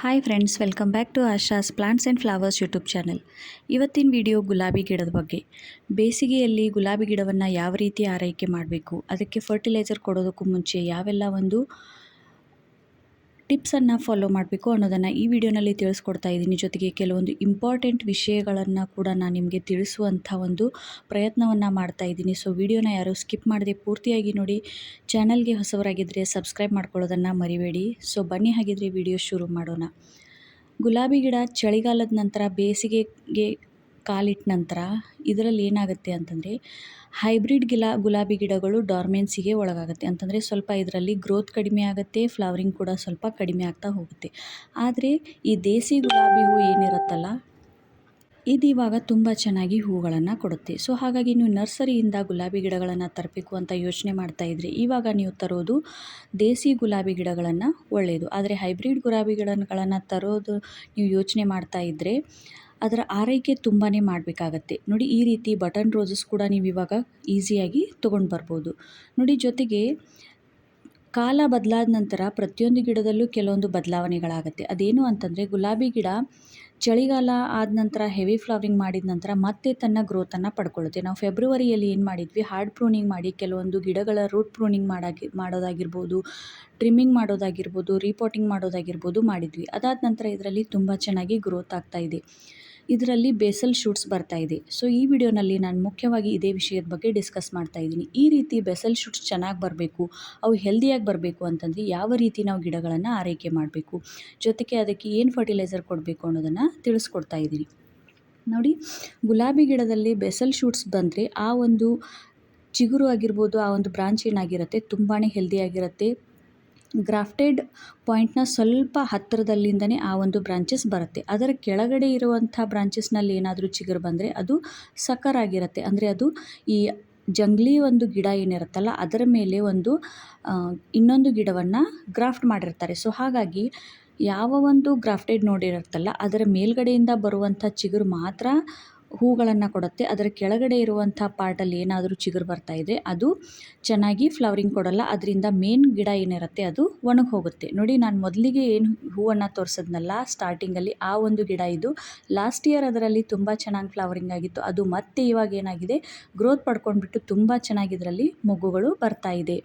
Hi friends welcome back to Asha's plants and flowers YouTube channel ಇವತ್ತಿನ video ಗುಲಾಬಿ ಗಿಡದ ಬಗ್ಗೆ. ಬೇಸಿಗೆಯಲ್ಲಿ ಗುಲಾಬಿ ಗಿಡವನ್ನು ಯಾವ ರೀತಿ ಆರೈಕೆ ಮಾಡಬೇಕು, ಅದಕ್ಕೆ ಫರ್ಟಿಲೈಸರ್ ಕೊಡೋದಕ್ಕೂ ಮುಂಚೆ ಯಾವೆಲ್ಲ ಒಂದು ಟಿಪ್ಸನ್ನು ಫಾಲೋ ಮಾಡಬೇಕು ಅನ್ನೋದನ್ನು ಈ ವಿಡಿಯೋನಲ್ಲಿ ತಿಳಿಸ್ಕೊಡ್ತಾ ಇದ್ದೀನಿ. ಜೊತೆಗೆ ಕೆಲವೊಂದು ಇಂಪಾರ್ಟೆಂಟ್ ವಿಷಯಗಳನ್ನು ಕೂಡ ನಾನು ನಿಮಗೆ ತಿಳಿಸುವಂಥ ಒಂದು ಪ್ರಯತ್ನವನ್ನು ಮಾಡ್ತಾ ಇದ್ದೀನಿ. ಸೊ, ವಿಡಿಯೋನ ಯಾರು ಸ್ಕಿಪ್ ಮಾಡದೆ ಪೂರ್ತಿಯಾಗಿ ನೋಡಿ, ಚಾನಲ್ಗೆ ಹೊಸವರಾಗಿದ್ದರೆ ಸಬ್ಸ್ಕ್ರೈಬ್ ಮಾಡ್ಕೊಳ್ಳೋದನ್ನು ಮರಿಬೇಡಿ. ಸೊ, ಬನ್ನಿ ಹಾಗಿದ್ರೆ ವಿಡಿಯೋ ಶುರು ಮಾಡೋಣ. ಗುಲಾಬಿ ಗಿಡ ಚಳಿಗಾಲದ ನಂತರ ಬೇಸಿಗೆಗೆ ಕಾಲಿಟ್ಟ ನಂತರ ಇದರಲ್ಲಿ ಏನಾಗುತ್ತೆ ಅಂತಂದರೆ ಹೈಬ್ರಿಡ್ ಗಿಲ ಗುಲಾಬಿ ಗಿಡಗಳು ಡಾರ್ಮೆನ್ಸಿಗೆ ಒಳಗಾಗುತ್ತೆ. ಅಂತಂದರೆ ಸ್ವಲ್ಪ ಇದರಲ್ಲಿ ಗ್ರೋತ್ ಕಡಿಮೆ ಆಗುತ್ತೆ, ಫ್ಲವರಿಂಗ್ ಕೂಡ ಸ್ವಲ್ಪ ಕಡಿಮೆ ಆಗ್ತಾ ಹೋಗುತ್ತೆ. ಆದರೆ ಈ ದೇಸಿ ಗುಲಾಬಿ ಹೂ ಏನಿರುತ್ತಲ್ಲ, ಇದು ಇವಾಗ ತುಂಬ ಚೆನ್ನಾಗಿ ಹೂಗಳನ್ನು ಕೊಡುತ್ತೆ. ಸೊ ಹಾಗಾಗಿ ನೀವು ನರ್ಸರಿಯಿಂದ ಗುಲಾಬಿ ಗಿಡಗಳನ್ನು ತರಬೇಕು ಅಂತ ಯೋಚನೆ ಮಾಡ್ತಾ ಇದ್ರಿ ಇವಾಗ ನೀವು ತರೋದು ದೇಸಿ ಗುಲಾಬಿ ಗಿಡಗಳನ್ನು ಒಳ್ಳೆಯದು ಆದರೆ ಹೈಬ್ರಿಡ್ ಗುಲಾಬಿ ಗಿಡಗಳನ್ನು ತರೋದು ನೀವು ಯೋಚನೆ ಮಾಡ್ತಾ ಇದ್ದರೆ ಅದರ ಆರೈಕೆ ತುಂಬಾ ಮಾಡಬೇಕಾಗತ್ತೆ. ನೋಡಿ, ಈ ರೀತಿ ಬಟನ್ ರೋಸಸ್ ಕೂಡ ನೀವು ಇವಾಗ ಈಸಿಯಾಗಿ ತೊಗೊಂಡು ಬರ್ಬೋದು. ನೋಡಿ, ಜೊತೆಗೆ ಕಾಲ ಬದಲಾದ ನಂತರ ಪ್ರತಿಯೊಂದು ಗಿಡದಲ್ಲೂ ಕೆಲವೊಂದು ಬದಲಾವಣೆಗಳಾಗುತ್ತೆ. ಅದೇನು ಅಂತಂದರೆ, ಗುಲಾಬಿ ಗಿಡ ಚಳಿಗಾಲ ಆದ ನಂತರ ಹೆವಿ ಫ್ಲವರಿಂಗ್ ಮಾಡಿದ ನಂತರ ಮತ್ತೆ ತನ್ನ ಗ್ರೋತನ್ನು ಪಡ್ಕೊಳ್ಳುತ್ತೆ. ನಾವು ಫೆಬ್ರವರಿಯಲ್ಲಿ ಏನು ಮಾಡಿದ್ವಿ? ಹಾರ್ಡ್ ಪ್ರೂನಿಂಗ್ ಮಾಡಿ, ಕೆಲವೊಂದು ಗಿಡಗಳ ರೂಟ್ ಪ್ರೂನಿಂಗ್ ಮಾಡಾಗಿ, ಮಾಡೋದಾಗಿರ್ಬೋದು ಟ್ರಿಮ್ಮಿಂಗ್ ಮಾಡೋದಾಗಿರ್ಬೋದು ರೀಪೋಟಿಂಗ್ ಮಾಡೋದಾಗಿರ್ಬೋದು ಮಾಡಿದ್ವಿ. ಅದಾದ ನಂತರ ಇದರಲ್ಲಿ ತುಂಬ ಚೆನ್ನಾಗಿ ಗ್ರೋತ್ ಆಗ್ತಾ ಇದೆ. ಇದರಲ್ಲಿ ಬೇಸಲ್ ಶೂಟ್ಸ್ ಬರ್ತಾ ಇದೆ. ಸೊ ಈ ವಿಡಿಯೋನಲ್ಲಿ ನಾನು ಮುಖ್ಯವಾಗಿ ಇದೇ ವಿಷಯದ ಬಗ್ಗೆ ಡಿಸ್ಕಸ್ ಮಾಡ್ತಾ ಇದ್ದೀನಿ. ಈ ರೀತಿ ಬೆಸಲ್ ಶೂಟ್ಸ್ ಚೆನ್ನಾಗಿ ಬರಬೇಕು, ಅವು ಹೆಲ್ದಿಯಾಗಿ ಬರಬೇಕು ಅಂತಂದರೆ ಯಾವ ರೀತಿ ನಾವು ಗಿಡಗಳನ್ನು ಆರೈಕೆ ಮಾಡಬೇಕು, ಜೊತೆಗೆ ಅದಕ್ಕೆ ಏನು ಫರ್ಟಿಲೈಸರ್ ಕೊಡಬೇಕು ಅನ್ನೋದನ್ನು ತಿಳಿಸ್ಕೊಡ್ತಾ ಇದ್ದೀನಿ. ನೋಡಿ, ಗುಲಾಬಿ ಗಿಡದಲ್ಲಿ ಬೆಸಲ್ ಶೂಟ್ಸ್ ಬಂದರೆ ಆ ಒಂದು ಚಿಗುರು ಆಗಿರ್ಬೋದು, ಆ ಒಂದು ಬ್ರಾಂಚ್ ಏನಾಗಿರುತ್ತೆ ತುಂಬಾ ಹೆಲ್ದಿಯಾಗಿರುತ್ತೆ ಗ್ರಾಫ್ಟೆಡ್ ಪಾಯಿಂಟ್ನ ಸ್ವಲ್ಪ ಹತ್ತಿರದಲ್ಲಿಂದನೇ ಆ ಒಂದು ಬ್ರಾಂಚಸ್ ಬರುತ್ತೆ. ಅದರ ಕೆಳಗಡೆ ಇರುವಂಥ ಬ್ರಾಂಚಸ್ನಲ್ಲಿ ಏನಾದರೂ ಚಿಗುರು ಬಂದರೆ ಅದು ಸಕ್ಕರಾಗಿರುತ್ತೆ ಅಂದರೆ ಅದು ಈ ಜಂಗ್ಲಿ ಒಂದು ಗಿಡ ಏನಿರುತ್ತಲ್ಲ, ಅದರ ಮೇಲೆ ಒಂದು ಇನ್ನೊಂದು ಗಿಡವನ್ನು ಗ್ರಾಫ್ಟ್ ಮಾಡಿರ್ತಾರೆ. ಸೊ, ಹಾಗಾಗಿ ಯಾವ ಒಂದು ಗ್ರಾಫ್ಟೆಡ್ ನೋಡಿರುತ್ತಲ್ಲ, ಅದರ ಮೇಲ್ಗಡೆಯಿಂದ ಬರುವಂಥ ಚಿಗುರು ಮಾತ್ರ ಹೂಗಳನ್ನು ಕೊಡುತ್ತೆ. ಅದರ ಕೆಳಗಡೆ ಇರುವಂಥ ಪಾರ್ಟಲ್ಲಿ ಏನಾದರೂ ಚಿಗುರು ಬರ್ತಾ ಇದೆ, ಅದು ಚೆನ್ನಾಗಿ ಫ್ಲವರಿಂಗ್ ಕೊಡಲ್ಲ. ಅದರಿಂದ ಮೇನ್ ಗಿಡ ಏನಿರುತ್ತೆ ಅದು ಒಣಗಿ ಹೋಗುತ್ತೆ ನೋಡಿ, ನಾನು ಮೊದಲಿಗೆ ಏನು ಹೂವನ್ನು ತೋರಿಸಿದ್ನಲ್ಲ ಸ್ಟಾರ್ಟಿಂಗಲ್ಲಿ ಆ ಒಂದು ಗಿಡ ಇದು. ಲಾಸ್ಟ್ ಇಯರ್ ಅದರಲ್ಲಿ ತುಂಬ ಚೆನ್ನಾಗಿ ಫ್ಲವರಿಂಗ್ ಆಗಿತ್ತು. ಅದು ಮತ್ತೆ ಇವಾಗ ಏನಾಗಿದೆ ಗ್ರೋತ್ ಪಡ್ಕೊಂಡ್ಬಿಟ್ಟು ತುಂಬ ಚೆನ್ನಾಗಿ ಇದರಲ್ಲಿ ಮೊಗ್ಗುಗಳು ಬರ್ತಾ ಇದೆ.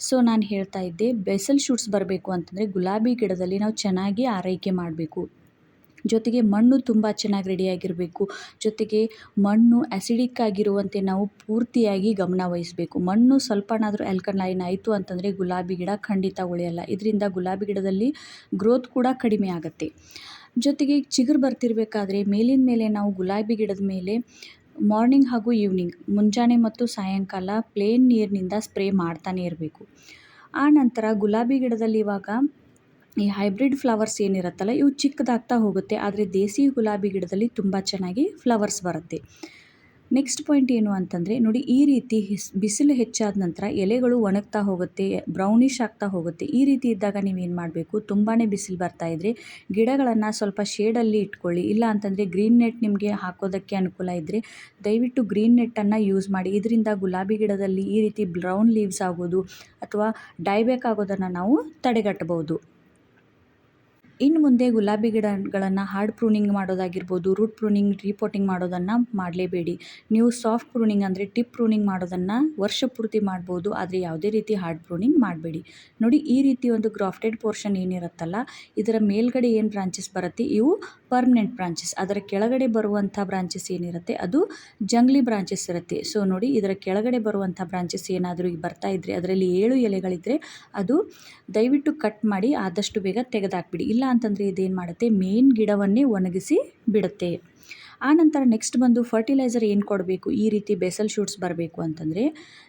ಸೊ ನಾನು ಹೇಳ್ತಾ ಇದ್ದೆ, ಬೆಸಲ್ ಶೂಟ್ಸ್ ಬರಬೇಕು ಅಂತಂದರೆ ಗುಲಾಬಿ ಗಿಡದಲ್ಲಿ ನಾವು ಚೆನ್ನಾಗಿ ಆರೈಕೆ ಮಾಡಬೇಕು. ಜೊತೆಗೆ ಮಣ್ಣು ತುಂಬ ಚೆನ್ನಾಗಿ ರೆಡಿಯಾಗಿರಬೇಕು ಜೊತೆಗೆ ಮಣ್ಣು ಆ್ಯಸಿಡಿಕ್ ಆಗಿರುವಂತೆ ನಾವು ಪೂರ್ತಿಯಾಗಿ ಗಮನ ವಹಿಸಬೇಕು. ಮಣ್ಣು ಸ್ವಲ್ಪನಾದರೂ ಆಲ್ಕಲೈನ್ ಆಯಿತು ಅಂತಂದರೆ ಗುಲಾಬಿ ಗಿಡ ಖಂಡಿತ ಉಳಿಯಲ್ಲ. ಇದರಿಂದ ಗುಲಾಬಿ ಗಿಡದಲ್ಲಿ ಗ್ರೋತ್ ಕೂಡ ಕಡಿಮೆ ಆಗುತ್ತೆ. ಜೊತೆಗೆ ಚಿಗುರು ಬರ್ತಿರಬೇಕಾದ್ರೆ ಮೇಲಿನ ಮೇಲೆ ನಾವು ಗುಲಾಬಿ ಗಿಡದ ಮೇಲೆ ಮಾರ್ನಿಂಗ್ ಹಾಗೂ ಈವ್ನಿಂಗ್ ಮುಂಜಾನೆ ಮತ್ತು ಸಾಯಂಕಾಲ ಪ್ಲೇನ್ ನೀರಿನಿಂದ ಸ್ಪ್ರೇ ಮಾಡ್ತಾನೆ ಇರಬೇಕು. ಆ ನಂತರ ಗುಲಾಬಿ ಗಿಡದಲ್ಲಿ ಇವಾಗ ಈ ಹೈಬ್ರಿಡ್ ಫ್ಲವರ್ಸ್ ಏನಿರುತ್ತಲ್ಲ, ಇವು ಚಿಕ್ಕದಾಗ್ತಾ ಹೋಗುತ್ತೆ, ಆದರೆ ದೇಸಿ ಗುಲಾಬಿ ಗಿಡದಲ್ಲಿ ತುಂಬ ಚೆನ್ನಾಗಿ ಫ್ಲವರ್ಸ್ ಬರುತ್ತೆ. ನೆಕ್ಸ್ಟ್ ಪಾಯಿಂಟ್ ಏನು ಅಂತಂದರೆ, ನೋಡಿ ಈ ರೀತಿ ಬಿಸಿಲು ಹೆಚ್ಚಾದ ನಂತರ ಎಲೆಗಳು ಒಣಗ್ತಾ ಹೋಗುತ್ತೆ, ಬ್ರೌನಿಷ್ ಆಗ್ತಾ ಹೋಗುತ್ತೆ. ಈ ರೀತಿ ಇದ್ದಾಗ ನೀವೇನು ಮಾಡಬೇಕು ತುಂಬಾ ಬಿಸಿಲು ಬರ್ತಾ ಇದ್ದರೆ ಗಿಡಗಳನ್ನು ಸ್ವಲ್ಪ ಶೇಡಲ್ಲಿ ಇಟ್ಕೊಳ್ಳಿ. ಇಲ್ಲ ಅಂತಂದರೆ ಗ್ರೀನ್ ನೆಟ್ ನಿಮಗೆ ಹಾಕೋದಕ್ಕೆ ಅನುಕೂಲ ಇದ್ದರೆ ದಯವಿಟ್ಟು ಗ್ರೀನ್ ನೆಟ್ಟನ್ನು ಯೂಸ್ ಮಾಡಿ. ಇದರಿಂದ ಗುಲಾಬಿ ಗಿಡದಲ್ಲಿ ಈ ರೀತಿ ಬ್ರೌನ್ ಲೀವ್ಸ್ ಆಗೋದು ಅಥವಾ ಡೈಬ್ಯಾಕ್ ಆಗೋದನ್ನು ನಾವು ತಡೆಗಟ್ಟಬಹುದು. ಇನ್ನು ಮುಂದೆ ಗುಲಾಬಿ ಗಿಡಗಳನ್ನು ಹಾರ್ಡ್ ಪ್ರೂನಿಂಗ್ ಮಾಡೋದಾಗಿರ್ಬೋದು ರೂಟ್ ಪ್ರೂನಿಂಗ್ ರೀಪೋಟಿಂಗ್ ಮಾಡೋದನ್ನು ಮಾಡಲೇಬೇಡಿ. ನೀವು ಸಾಫ್ಟ್ ಪ್ರೂನಿಂಗ್ ಅಂದರೆ ಟಿಪ್ ಪ್ರೂನಿಂಗ್ ಮಾಡೋದನ್ನು ವರ್ಷ ಪೂರ್ತಿ ಮಾಡ್ಬೋದು, ಆದರೆ ಯಾವುದೇ ರೀತಿ ಹಾರ್ಡ್ ಪ್ರೂನಿಂಗ್ ಮಾಡಬೇಡಿ. ನೋಡಿ, ಈ ರೀತಿ ಒಂದು ಗ್ರಾಫ್ಟೆಡ್ ಪೋರ್ಷನ್ ಏನಿರುತ್ತಲ್ಲ, ಇದರ ಮೇಲ್ಗಡೆ ಏನು ಬ್ರಾಂಚಸ್ ಬರುತ್ತೆ? ಇವು ಪರ್ಮನೆಂಟ್ ಬ್ರಾಂಚಸ್ ಅದರ ಕೆಳಗಡೆ ಬರುವಂಥ ಬ್ರಾಂಚಸ್ ಏನಿರುತ್ತೆ? ಅದು ಜಂಗ್ಲಿ ಬ್ರಾಂಚಸ್ ಇರುತ್ತೆ. ಸೊ ನೋಡಿ, ಇದರ ಕೆಳಗಡೆ ಬರುವಂಥ ಬ್ರಾಂಚಸ್ ಏನಾದರೂ ಬರ್ತಾ ಇದ್ದರೆ ಅದರಲ್ಲಿ ಏಳು ಎಲೆಗಳಿದ್ದರೆ ಅದು ದಯವಿಟ್ಟು ಕಟ್ ಮಾಡಿ ಆದಷ್ಟು ಬೇಗ ತೆಗೆದಾಕ್ಬಿಡಿ. ಇಲ್ಲ ಅಂತಂದರೆ ಇದೇನು ಮಾಡುತ್ತೆ? ಮೇನ್ ಗಿಡವನ್ನೇ ಒಣಗಿಸಿ ಬಿಡುತ್ತೆ. ಆನಂತರ ನೆಕ್ಸ್ಟ್ ಬಂದು ಫರ್ಟಿಲೈಸರ್ ಏನು ಕೊಡಬೇಕು? ಈ ರೀತಿ ಬೆಸಲ್ ಶೂಟ್ಸ್ ಬರಬೇಕು ಅಂತಂದರೆ,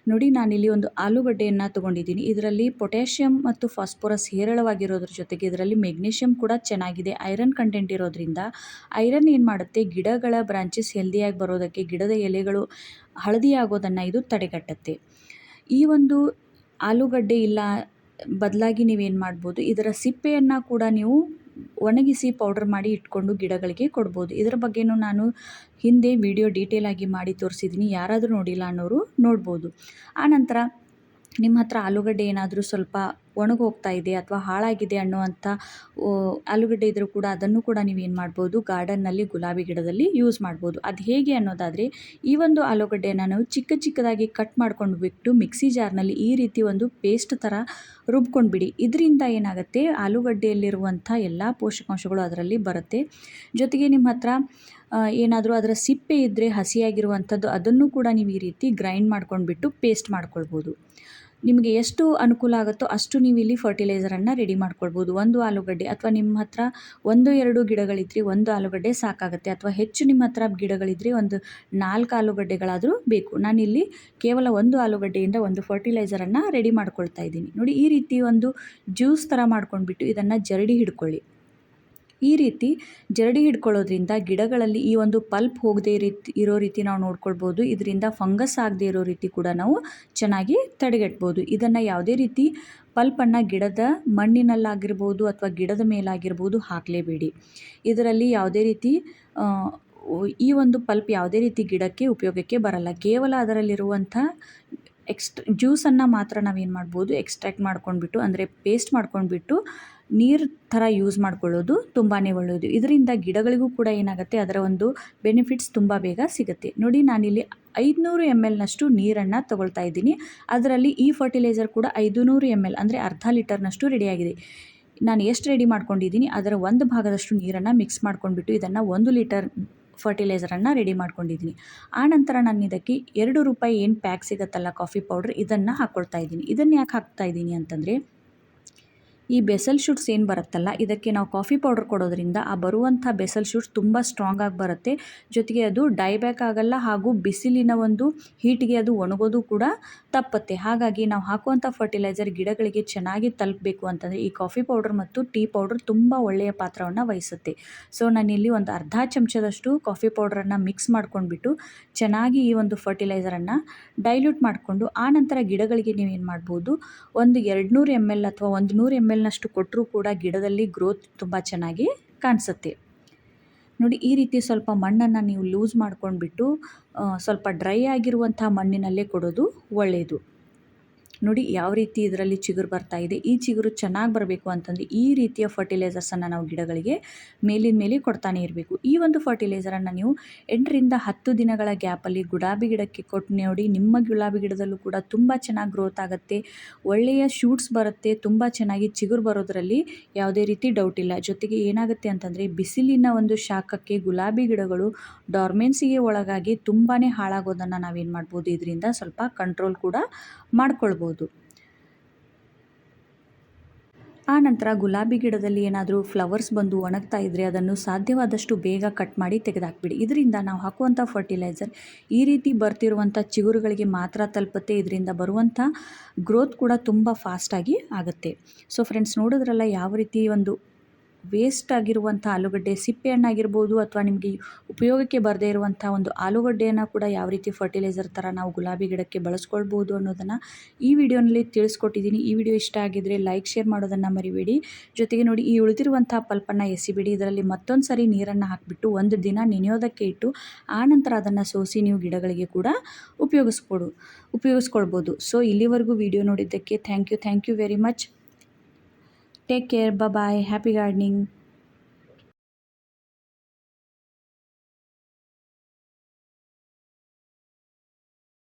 ನೋಡಿ ನಾನಿಲ್ಲಿ ಒಂದು ಆಲೂಗಡ್ಡೆಯನ್ನು ತೊಗೊಂಡಿದ್ದೀನಿ. ಇದರಲ್ಲಿ ಪೊಟ್ಯಾಷಿಯಂ ಮತ್ತು ಫಾಸ್ಫರಸ್ ಹೇರಳವಾಗಿರೋದ್ರ ಜೊತೆಗೆ ಇದರಲ್ಲಿ ಮೆಗ್ನೀಷಿಯಂ ಕೂಡ ಚೆನ್ನಾಗಿದೆ. ಐರನ್ ಕಂಟೆಂಟ್ ಇರೋದ್ರಿಂದ ಐರನ್ ಏನು ಮಾಡುತ್ತೆ? ಗಿಡಗಳ ಬ್ರಾಂಚಸ್ ಹೆಲ್ದಿಯಾಗಿ ಬರೋದಕ್ಕೆ, ಗಿಡದ ಎಲೆಗಳು ಹಳದಿ ಆಗೋದನ್ನು ಇದು ತಡೆಗಟ್ಟುತ್ತೆ. ಈ ಒಂದು ಆಲೂಗಡ್ಡೆ ಇಲ್ಲ ಬದಲಾಗಿ ನೀವೇನು ಮಾಡ್ಬೋದು, ಇದರ ಸಿಪ್ಪೆಯನ್ನು ಕೂಡ ನೀವು ಒಣಗಿಸಿ ಪೌಡರ್ ಮಾಡಿ ಇಟ್ಕೊಂಡು ಗಿಡಗಳಿಗೆ ಕೊಡ್ಬೋದು. ಇದರ ಬಗ್ಗೆಯೂ ನಾನು ಹಿಂದೆ ವಿಡಿಯೋ ಡೀಟೇಲಾಗಿ ಮಾಡಿ ತೋರಿಸಿದ್ದೀನಿ ಯಾರಾದರೂ ನೋಡಿಲ್ಲ ಅನ್ನೋರು ನೋಡ್ಬೋದು. ಆನಂತರ ನಿಮ್ಮ ಹತ್ರ ಆಲೂಗಡ್ಡೆ ಏನಾದರೂ ಸ್ವಲ್ಪ ಒಣಗೋಗ್ತಾ ಇದೆ ಅಥವಾ ಹಾಳಾಗಿದೆ ಅನ್ನುವಂಥ ಆಲೂಗಡ್ಡೆ ಇದ್ದರೂ ಕೂಡ ಅದನ್ನು ಕೂಡ ನೀವೇನು ಮಾಡ್ಬೋದು, ಗಾರ್ಡನ್ನಲ್ಲಿ ಗುಲಾಬಿ ಗಿಡದಲ್ಲಿ ಯೂಸ್ ಮಾಡ್ಬೋದು. ಅದು ಹೇಗೆ ಅನ್ನೋದಾದರೆ, ಈ ಒಂದು ಆಲೂಗಡ್ಡೆಯನ್ನು ನಾವು ಚಿಕ್ಕ ಚಿಕ್ಕದಾಗಿ ಕಟ್ ಮಾಡ್ಕೊಂಡು ಬಿಟ್ಟು ಮಿಕ್ಸಿ ಜಾರ್ನಲ್ಲಿ ಈ ರೀತಿ ಒಂದು ಪೇಸ್ಟ್ ಥರ ರುಬ್ಕೊಂಡ್ಬಿಡಿ. ಇದರಿಂದ ಏನಾಗುತ್ತೆ, ಆಲೂಗಡ್ಡೆಯಲ್ಲಿರುವಂಥ ಎಲ್ಲ ಪೋಷಕಾಂಶಗಳು ಅದರಲ್ಲಿ ಬರುತ್ತೆ. ಜೊತೆಗೆ ನಿಮ್ಮ ಹತ್ರ ಏನಾದರೂ ಅದರ ಸಿಪ್ಪೆ ಇದ್ದರೆ ಹಸಿಯಾಗಿರುವಂಥದ್ದು ಅದನ್ನು ಕೂಡ ನೀವು ಈ ರೀತಿ ಗ್ರೈಂಡ್ ಮಾಡ್ಕೊಂಡ್ಬಿಟ್ಟು ಪೇಸ್ಟ್ ಮಾಡ್ಕೊಳ್ಬೋದು. ನಿಮಗೆ ಎಷ್ಟು ಅನುಕೂಲ ಆಗುತ್ತೋ ಅಷ್ಟು ನೀವು ಇಲ್ಲಿ ಫರ್ಟಿಲೈಸರನ್ನು ರೆಡಿ ಮಾಡ್ಕೊಳ್ಬೋದು. ಒಂದು ಆಲೂಗಡ್ಡೆ ಅಥವಾ ನಿಮ್ಮ ಹತ್ರ ಒಂದು, ಎರಡು ಗಿಡಗಳಿದ್ರೆ ಒಂದು ಆಲೂಗಡ್ಡೆ ಸಾಕಾಗುತ್ತೆ. ಅಥವಾ ಹೆಚ್ಚು ನಿಮ್ಮ ಹತ್ರ ಗಿಡಗಳಿದ್ರೆ ಒಂದು ನಾಲ್ಕು ಆಲೂಗಡ್ಡೆಗಳಾದರೂ ಬೇಕು. ನಾನಿಲ್ಲಿ ಕೇವಲ ಒಂದು ಆಲೂಗಡ್ಡೆಯಿಂದ ಒಂದು ಫರ್ಟಿಲೈಸರನ್ನು ರೆಡಿ ಮಾಡ್ಕೊಳ್ತಾ ಇದ್ದೀನಿ. ನೋಡಿ, ಈ ರೀತಿ ಒಂದು ಜ್ಯೂಸ್ ಥರ ಮಾಡ್ಕೊಂಡ್ಬಿಟ್ಟು ಇದನ್ನು ಜರಡಿ ಹಿಡ್ಕೊಳ್ಳಿ. ಈ ರೀತಿ ಜರಡಿ ಹಿಡ್ಕೊಳ್ಳೋದ್ರಿಂದ ಗಿಡಗಳಲ್ಲಿ ಈ ಒಂದು ಪಲ್ಪ್ ಹೋಗದೇ ರೀತಿ, ಇರೋ ರೀತಿ ನಾವು ನೋಡ್ಕೊಳ್ಬೋದು. ಇದರಿಂದ ಫಂಗಸ್ ಆಗದೇ ಇರೋ ರೀತಿ ಕೂಡ ನಾವು ಚೆನ್ನಾಗಿ ತಡೆಗಟ್ಬೋದು. ಇದನ್ನು ಯಾವುದೇ ರೀತಿ ಪಲ್ಪನ್ನು ಗಿಡದ ಮಣ್ಣಿನಲ್ಲಾಗಿರ್ಬೋದು ಅಥವಾ ಗಿಡದ ಮೇಲಾಗಿರ್ಬೋದು ಹಾಕಲೇಬೇಡಿ. ಇದರಲ್ಲಿ ಯಾವುದೇ ರೀತಿ ಈ ಒಂದು ಪಲ್ಪ್ ಯಾವುದೇ ರೀತಿ ಗಿಡಕ್ಕೆ ಉಪಯೋಗಕ್ಕೆ ಬರಲ್ಲ. ಕೇವಲ ಅದರಲ್ಲಿರುವಂಥ ಎಕ್ಸ್ಟ್ ಜ್ಯೂಸನ್ನು ಮಾತ್ರ ನಾವೇನು ಮಾಡ್ಬೋದು, ಎಕ್ಸ್ಟ್ರಾಕ್ಟ್ ಮಾಡ್ಕೊಂಡ್ಬಿಟ್ಟು, ಅಂದರೆ ಪೇಸ್ಟ್ ಮಾಡ್ಕೊಂಡ್ಬಿಟ್ಟು ನೀರು ಥರ ಯೂಸ್ ಮಾಡ್ಕೊಳ್ಳೋದು ತುಂಬಾ ಒಳ್ಳೆಯದು ಇದರಿಂದ ಗಿಡಗಳಿಗೂ ಕೂಡ ಏನಾಗುತ್ತೆ, ಅದರ ಒಂದು ಬೆನಿಫಿಟ್ಸ್ ತುಂಬ ಬೇಗ ಸಿಗುತ್ತೆ. ನೋಡಿ, ನಾನಿಲ್ಲಿ ಐದುನೂರು ಎಂ ಎಲ್ನಷ್ಟು ನೀರನ್ನು ತಗೊಳ್ತಾ ಇದ್ದೀನಿ. ಅದರಲ್ಲಿ ಈ ಫರ್ಟಿಲೈಸರ್ ಕೂಡ ಐದುನೂರು ಎಂ ಎಲ್ ಅಂದರೆ ಅರ್ಧ ಲೀಟರ್ನಷ್ಟು ರೆಡಿಯಾಗಿದೆ ನಾನು ಎಷ್ಟು ರೆಡಿ ಮಾಡ್ಕೊಂಡಿದ್ದೀನಿ, ಅದರ ಒಂದು ಭಾಗದಷ್ಟು ನೀರನ್ನು ಮಿಕ್ಸ್ ಮಾಡ್ಕೊಂಡ್ಬಿಟ್ಟು ಇದನ್ನು ಒಂದು ಲೀಟರ್ ಫರ್ಟಿಲೈಸರನ್ನು ರೆಡಿ ಮಾಡ್ಕೊಂಡಿದ್ದೀನಿ. ಆನಂತರ ನಾನು ಇದಕ್ಕೆ ಎರಡು ರೂಪಾಯಿ ಏನು ಪ್ಯಾಕ್ ಸಿಗುತ್ತಲ್ಲ ಕಾಫಿ ಪೌಡ್ರ್ ಇದನ್ನು ಹಾಕ್ಕೊಳ್ತಾ ಇದ್ದೀನಿ. ಇದನ್ನು ಯಾಕೆ ಹಾಕ್ತಾ ಇದ್ದೀನಿ ಅಂತಂದರೆ ಈ ಬೆಸಲ್ ಶೂಟ್ಸ್ ಏನು ಬರುತ್ತಲ್ಲ, ಇದಕ್ಕೆ ನಾವು ಕಾಫಿ ಪೌಡರ್ ಕೊಡೋದ್ರಿಂದ ಆ ಬರುವಂಥ ಬೆಸಲ್ ಶೂಟ್ಸ್ ತುಂಬ ಸ್ಟ್ರಾಂಗ್ ಆಗಿ ಬರುತ್ತೆ. ಜೊತೆಗೆ ಅದು ಡೈಬ್ಯಾಕ್ ಆಗಲ್ಲ ಹಾಗೂ ಬಿಸಿಲಿನ ಒಂದು ಹೀಟ್ಗೆ ಅದು ಒಣಗೋದು ಕೂಡ ತಪ್ಪತ್ತೆ. ಹಾಗಾಗಿ ನಾವು ಹಾಕುವಂಥ ಫರ್ಟಿಲೈಸರ್ ಗಿಡಗಳಿಗೆ ಚೆನ್ನಾಗಿ ತಲುಪಬೇಕು ಅಂತಂದರೆ ಈ ಕಾಫಿ ಪೌಡರ್ ಮತ್ತು ಟೀ ಪೌಡರ್ ತುಂಬ ಒಳ್ಳೆಯ ಪಾತ್ರವನ್ನು ವಹಿಸುತ್ತೆ. ಸೊ, ನಾನಿಲ್ಲಿ ಒಂದು ಅರ್ಧ ಚಮಚದಷ್ಟು ಕಾಫಿ ಪೌಡರನ್ನು ಮಿಕ್ಸ್ ಮಾಡ್ಕೊಂಡ್ಬಿಟ್ಟು ಚೆನ್ನಾಗಿ ಈ ಒಂದು ಫರ್ಟಿಲೈಸರನ್ನು ಡೈಲ್ಯೂಟ್ ಮಾಡಿಕೊಂಡು ನಂತರ ಗಿಡಗಳಿಗೆ ನೀವೇನು ಮಾಡ್ಬೋದು, ಒಂದು ಎರಡು ನೂರು ಎಂ ಎಲ್ ಅಥವಾ ಒಂದು ನೂರು ಎಂ ಎಲ್ನಷ್ಟು ಕೊಟ್ಟರೂ ಕೂಡ ಗಿಡದಲ್ಲಿ ಗ್ರೋತ್ ತುಂಬ ಚೆನ್ನಾಗಿ ಕಾಣಿಸುತ್ತೆ. ನೋಡಿ, ಈ ರೀತಿ ಸ್ವಲ್ಪ ಮಣ್ಣನ್ನು ನೀವು ಲೂಸ್ ಮಾಡ್ಕೊಂಡ್ಬಿಟ್ಟು ಸ್ವಲ್ಪ ಡ್ರೈ ಆಗಿರುವಂಥ ಮಣ್ಣಿನಲ್ಲೇ ಕೊಡೋದು ಒಳ್ಳೆಯದು ನೋಡಿ ಯಾವ ರೀತಿ ಇದರಲ್ಲಿ ಚಿಗುರು ಬರ್ತಾ ಇದೆ. ಈ ಚಿಗುರು ಚೆನ್ನಾಗಿ ಬರಬೇಕು ಅಂತಂದರೆ ಈ ರೀತಿಯ ಫರ್ಟಿಲೈಸರ್ಸನ್ನು ನಾವು ಗಿಡಗಳಿಗೆ ಮೇಲಿನ ಮೇಲೆ ಕೊಡ್ತಾನೆ ಇರಬೇಕು. ಈ ಒಂದು ಫರ್ಟಿಲೈಸರನ್ನು ನೀವು ಎಂಟರಿಂದ ಹತ್ತು ದಿನಗಳ ಗ್ಯಾಪಲ್ಲಿ ಗುಲಾಬಿ ಗಿಡಕ್ಕೆ ಕೊಟ್ಟು ನೋಡಿ, ನಿಮ್ಮ ಗುಲಾಬಿ ಗಿಡದಲ್ಲೂ ಕೂಡ ತುಂಬ ಚೆನ್ನಾಗಿ ಗ್ರೋತ್ ಆಗುತ್ತೆ. ಒಳ್ಳೆಯ ಶೂಟ್ಸ್ ಬರುತ್ತೆ, ತುಂಬ ಚೆನ್ನಾಗಿ ಚಿಗುರು ಬರೋದರಲ್ಲಿ ಯಾವುದೇ ರೀತಿ ಡೌಟ್ ಇಲ್ಲ. ಜೊತೆಗೆ ಏನಾಗುತ್ತೆ ಅಂತಂದರೆ ಬಿಸಿಲಿನ ಒಂದು ಶಾಖಕ್ಕೆ ಗುಲಾಬಿ ಗಿಡಗಳು ಡಾರ್ಮೆನ್ಸಿಗೆ ಒಳಗಾಗಿ ತುಂಬಾ ಹಾಳಾಗೋದನ್ನು ನಾವೇನು ಮಾಡ್ಬೋದು? ಇದರಿಂದ ಸ್ವಲ್ಪ ಕಂಟ್ರೋಲ್ ಕೂಡ ಮಾಡ್ಕೊಳ್ಬೋದು. ಆ ನಂತರ ಗುಲಾಬಿ ಗಿಡದಲ್ಲಿ ಏನಾದರೂ ಫ್ಲವರ್ಸ್ ಬಂದು ಒಣಗ್ತಾ ಇದ್ದರೆ ಅದನ್ನು ಸಾಧ್ಯವಾದಷ್ಟು ಬೇಗ ಕಟ್ ಮಾಡಿ ತೆಗೆದಾಕ್ಬಿಡಿ. ಇದರಿಂದ ನಾವು ಹಾಕುವಂಥ ಫರ್ಟಿಲೈಸರ್ ಈ ರೀತಿ ಬರ್ತಿರುವಂಥ ಚಿಗುರುಗಳಿಗೆ ಮಾತ್ರ ತಲುಪುತ್ತೆ. ಇದರಿಂದ ಬರುವಂಥ ಗ್ರೋತ್ ಕೂಡ ತುಂಬ ಫಾಸ್ಟಾಗಿ ಆಗುತ್ತೆ. ಸೊ ಫ್ರೆಂಡ್ಸ್ ನೋಡಿದ್ರಲ್ಲ ಯಾವ ರೀತಿ ಒಂದು ವೇಸ್ಟ್ ಆಗಿರುವಂಥ ಆಲೂಗಡ್ಡೆ, ಸಿಪ್ಪೆ ಹಣ್ಣಾಗಿರ್ಬೋದು ಅಥವಾ ನಿಮಗೆ ಉಪಯೋಗಕ್ಕೆ ಬರದೇ ಇರುವಂಥ ಒಂದು ಆಲೂಗಡ್ಡೆಯನ್ನು ಕೂಡ ಯಾವ ರೀತಿ ಫರ್ಟಿಲೈಸರ್ ಥರ ನಾವು ಗುಲಾಬಿ ಗಿಡಕ್ಕೆ ಬಳಸ್ಕೊಳ್ಬೋದು ಅನ್ನೋದನ್ನು ಈ ವಿಡಿಯೋನಲ್ಲಿ ತಿಳಿಸ್ಕೊಟ್ಟಿದ್ದೀನಿ. ಈ ವಿಡಿಯೋ ಇಷ್ಟ ಆಗಿದ್ದರೆ ಲೈಕ್ ಶೇರ್ ಮಾಡೋದನ್ನು ಮರಿಬೇಡಿ. ಜೊತೆಗೆ ನೋಡಿ ಈ ಉಳಿದಿರುವಂಥ ಪಲ್ಪನ್ನು ಎಸಿಬಿಡಿ. ಇದರಲ್ಲಿ ಮತ್ತೊಂದು ಸರಿ ನೀರನ್ನು ಹಾಕಿಬಿಟ್ಟು ಒಂದು ದಿನ ನೆನೆಯೋದಕ್ಕೆ ಇಟ್ಟು ಆನಂತರ ಅದನ್ನು ಸೋಸಿ ನೀವು ಗಿಡಗಳಿಗೆ ಕೂಡ ಉಪಯೋಗಿಸ್ಕೊಡು, ಉಪಯೋಗಿಸ್ಕೊಳ್ಬೋದು. ಸೊ ಇಲ್ಲಿವರೆಗೂ ವಿಡಿಯೋ ನೋಡಿದ್ದಕ್ಕೆ thank you thank you very much Take care. Bye bye. Happy gardening.